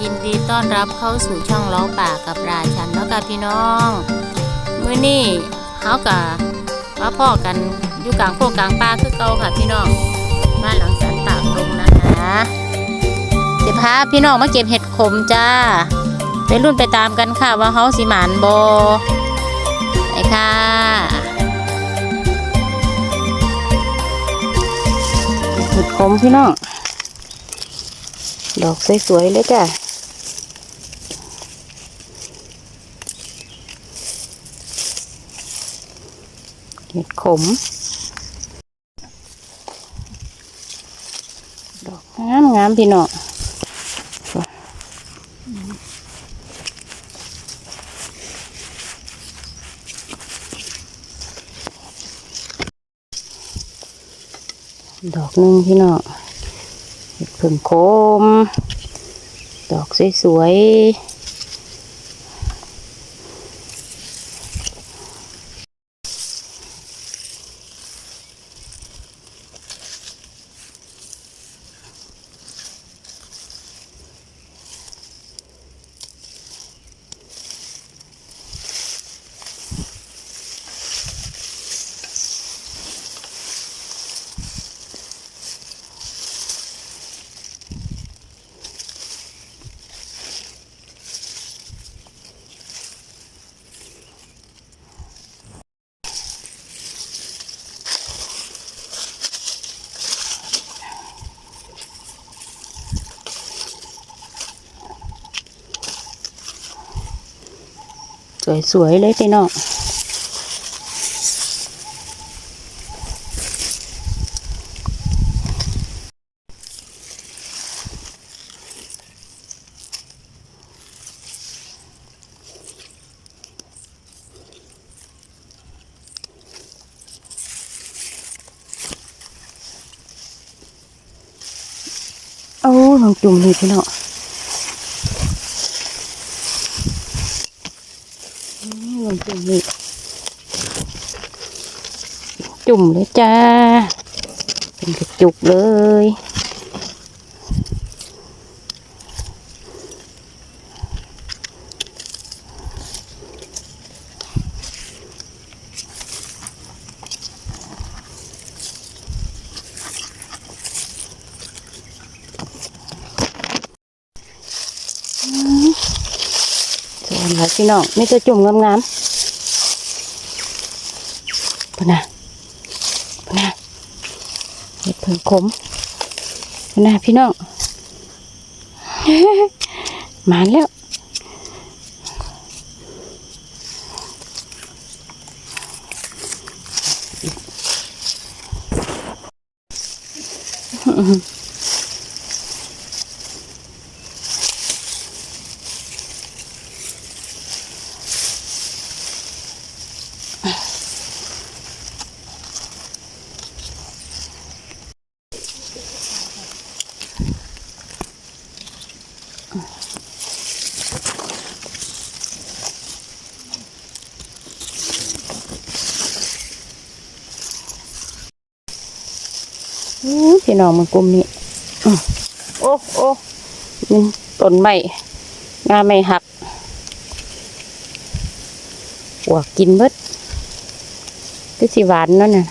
ยินดีต้อนรับเข้าสู่ช่องล้อป่ากับราชันแล้วกับพี่น้อง มื้อนี้เฮากะมาพ่อกันอยู่กลางโคกกลางป่าคือเก่าค่ะพี่น้องบ้านหลังสันปากลงนะคะสิพาพี่น้องมาเก็บเห็ดขมจ้าไปรุ่นไปตามกันค่ะว่าเฮาสิหมานบไปค่ะเห็ดขมพี่น้อง ดอกสวยๆเลยจ้ะเห็ดขม ดอกงามงามๆพี่น้องดอกนึ่งพี่น้อง พึ่งโคม ดอกสวยๆ สวยๆเลยพี่น้องโอ้ลองจุ่มนี่พี่น้องอื มลองจุ่มนี่จุ่มเลยจ้า เป็นกระจุกเลย สวยหลาพี่น้องไมีแต่จุ่มงามๆปะนะปะนะเห็ดเผิงขมปะนะพี่น้องมาแล้วอู้ พี่น้องมันกลุ่มนี้โอ้โอ้นี่ต้นไม้งาไม่หักหัวกินเบิดก็สิหวานนั่นน่ะ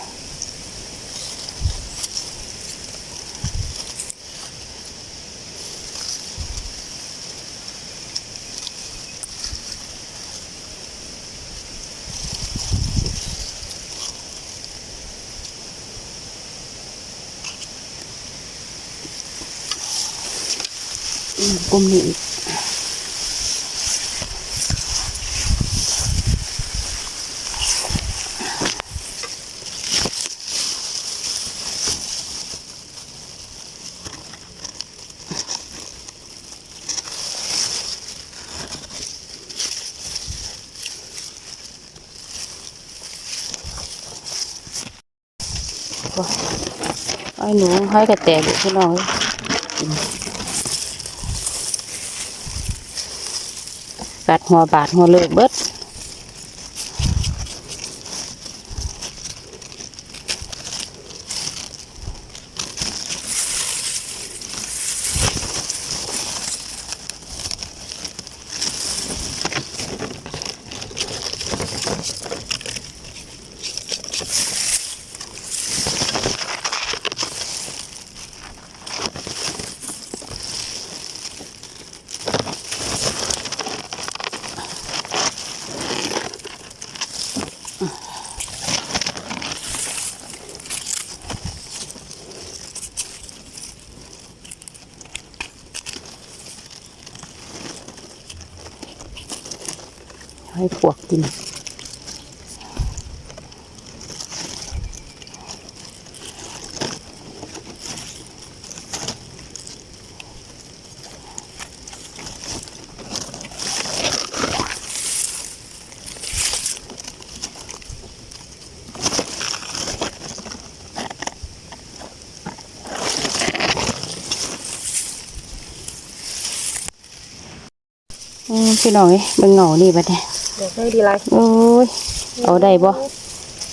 กลมนี้อีกไอ้หนูให้กระแตกพี่น้องเอ้ย กัดหัวบาดหัวเลิกเบิด กินพี่น้อยเบิ่งเหงานี่บัดนี้เดี๋ย วให้ดีไรโอ้ยเอาได้บ่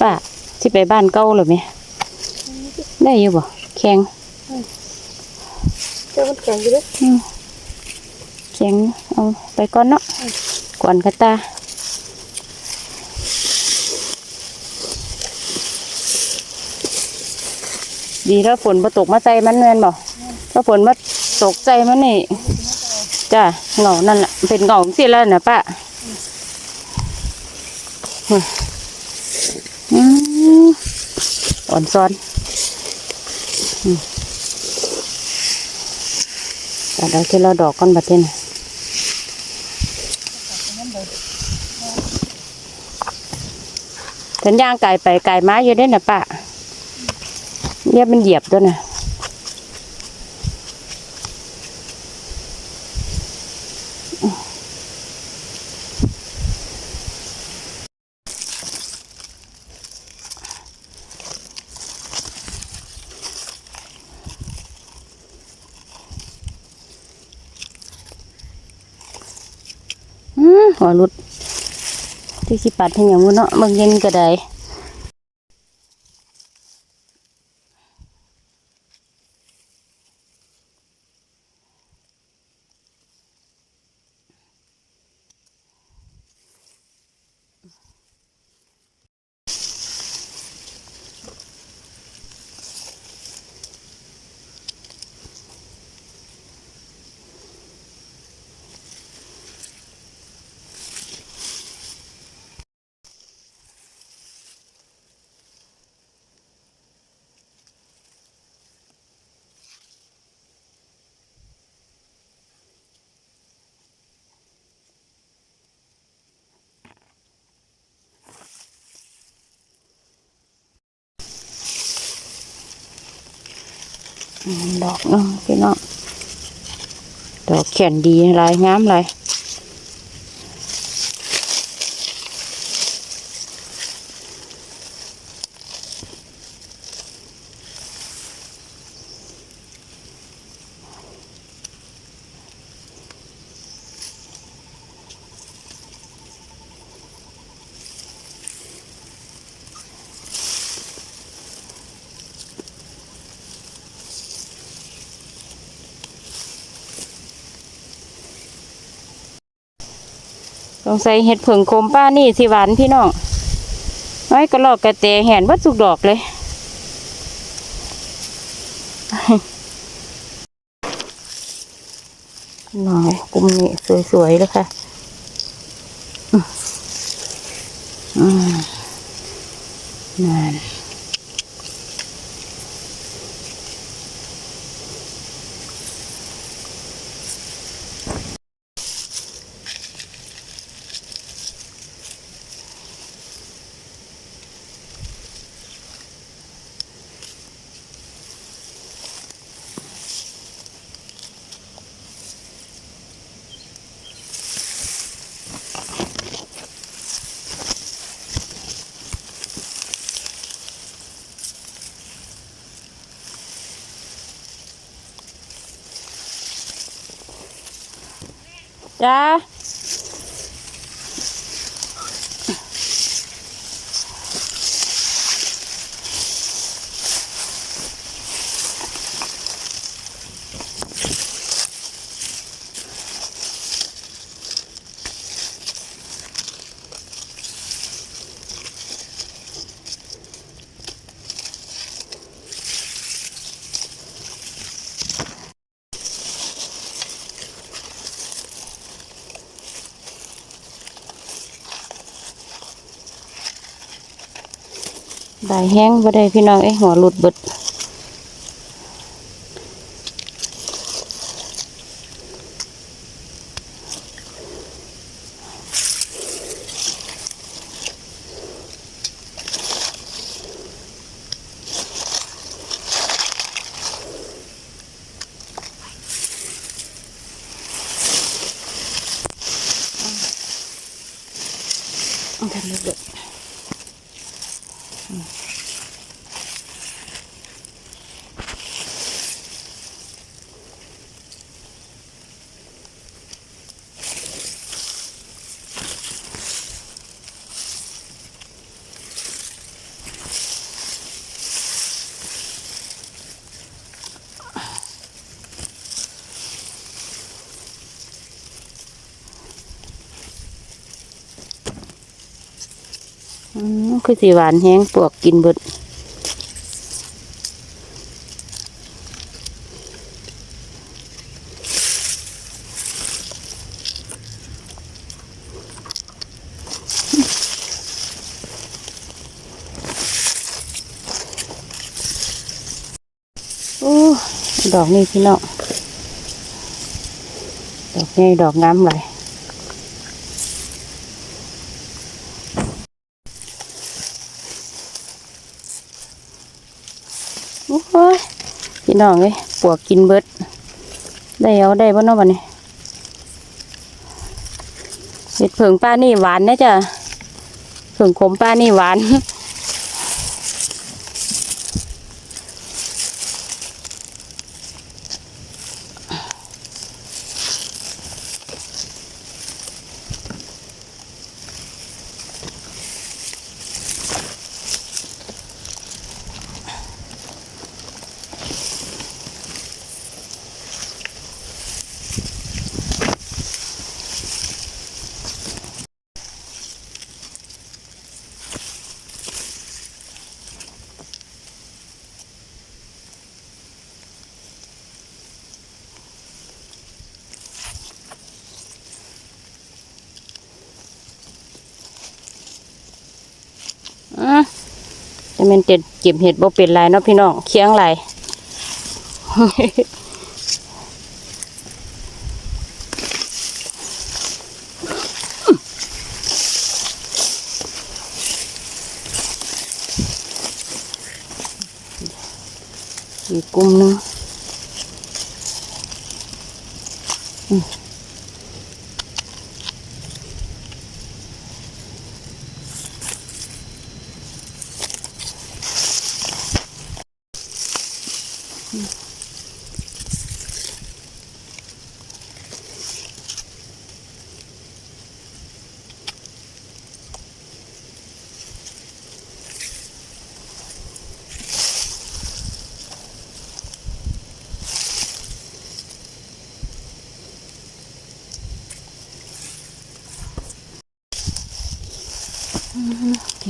ป้าที่ไปบ้านเก่าหรือไหมได้อยู่บ่แข็งเจ้ามันแข็งอยู่เลยอืมแข็งเอาไปก่อนเนาะก่อนกระตาดีถ้าฝนมาตกมาใจมันแม่นบ่ถ้าฝนมาตกใจมันนี่จ้าเหงานั่นแหละเป็นเหงาสิแล้วนะป้า อ่อนซ้อนอแต่เราที่เราดอกก้อนบัดเทนฉันย่างไก่ไปไก่ม้าอยู่ด้วยนะป้าเนี่ยมันเหยียบด้วยนะอืม หัวรุดที่สิปัดให้อย่างงู้นเนาะบางเย็นก็ได้ ดอกเนาะพี่น้องดอกแขนดีหลายงามหลาย งใส่เห็ดผึ่งโคมป้านี่สิหวานพี่น้องไอ้กระลอกกระเตแหนวัดสุกดอกเลย หน่อยกลุ่มนี้สวยๆเลยค่ะอืมนั่น จ้า ได้แห้งบ่ได้พี่น้องไอ้หัวหลุดบิดเอาทำเลือด คือสีหวานแห้งปวกกินเบิดโอ้ดอกนี่พี่น้องดอกนี่ดอกงามเลย อ้ยพี่น้องเอ้ยปวกกินเบิด ได้เอาได้บ่เนาะบัดนี้เห็ดเผิงป้านี่หวานนะจ๊ะเผิงขมป้านี่หวาน แม่นเจ็ดเก็บเห็ดบ่เป็นไรเนาะพี่น้องเคียงไรอีกกลุ่มนึงอืม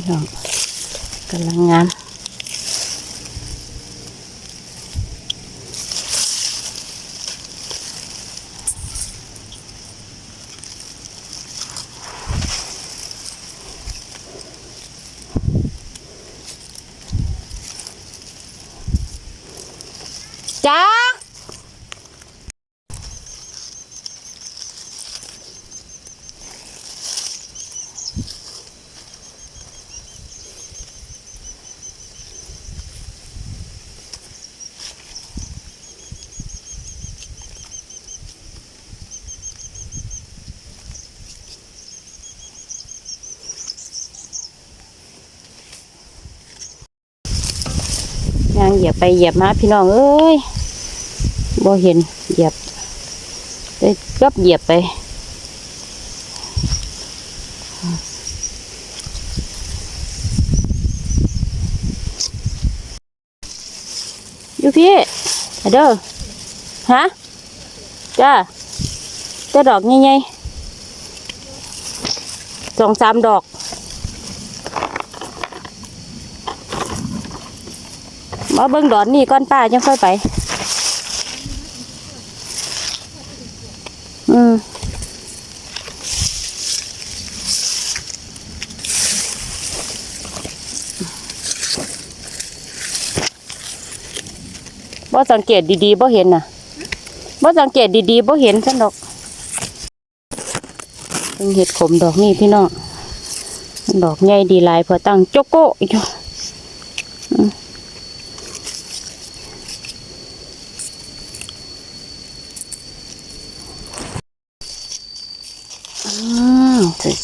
พี่น้องกำลังงามจ้า หยียบไปเหยียบมาพี่น้องเอ้ยบ่เห็นเหยียบได้เกับเหยียบไปอยู่พี่เอาเด้อฮะจ้าจ้าดอกใหญ่ๆสองสามดอก มาเบิ่งดอนนี่ก่อนป้ายังค่อยไป อืมบ่สังเกตดีๆบ่เห็นน่ะบ่สังเกตดีๆบ่เห็นฉันดอกเป็นเห็ดขมดอกนี่พี่น้องดอกใหญ่ดีหลายพอตั้งโจโก้อยู่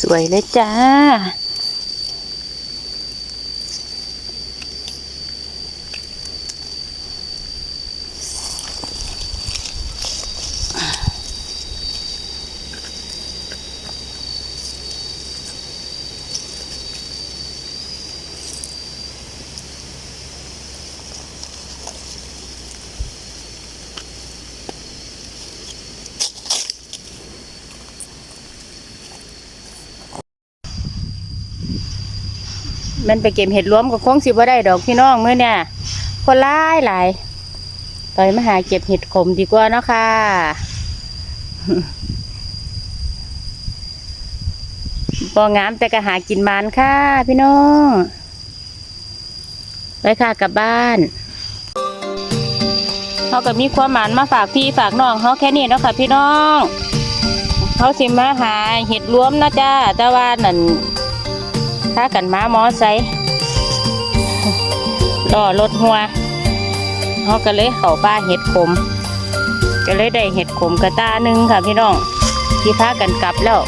สวยเลยจ้า มันไปเก็บเห็ดรวมก็คงสิบ่ได้ดอกพี่น้องมื้อเนี่ยคนหลายหลายไปมาหาเก็บเห็ดขมดีกว่าเนาะค่ะบ่งามแต่ก็หากินมานค่ะ พี่น้องไปค่ะกลับบ้านเขาก็มีความหมานมาฝากพี่ฝากน้องเขาแค่นี้เนาะค่ะ พี่น้องเขาสิมาหาเห็ดรวมนะจ้าแต่ว่านั่น ถ้ากันมามอไซค์ล่อรถหัวเขาก็เลยเข้าป้าเห็ดขมก็เลยได้เห็ดขมกระตาหนึ่งค่ะพี่น้องที่พากันกลับแล้ว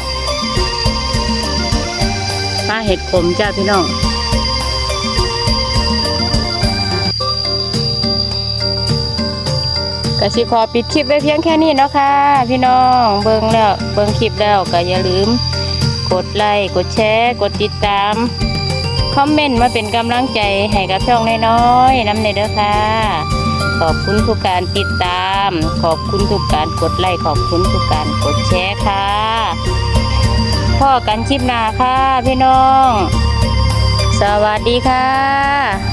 ป้าเห็ดขมจ้าพี่น้องก็สิขอปิดคลิปไว้เพียงแค่นี้เนาะค่ะ พี่น้องเบิ่งแล้วเบิ่งคลิปแล้วก็อย่าลืม กดไลค์กดแชร์กดติดตาม คอมเมนต์มาเป็นกำลังใจให้กับช่องน้อยๆน้ำเนเด้อค่ะ ขอบคุณทุกการติดตาม ขอบคุณทุกการกดไลค์ขอบคุณทุกการกดแชร์ค่ะพ่อกันชิปหนาค่ะพี่น้อง สวัสดีค่ะ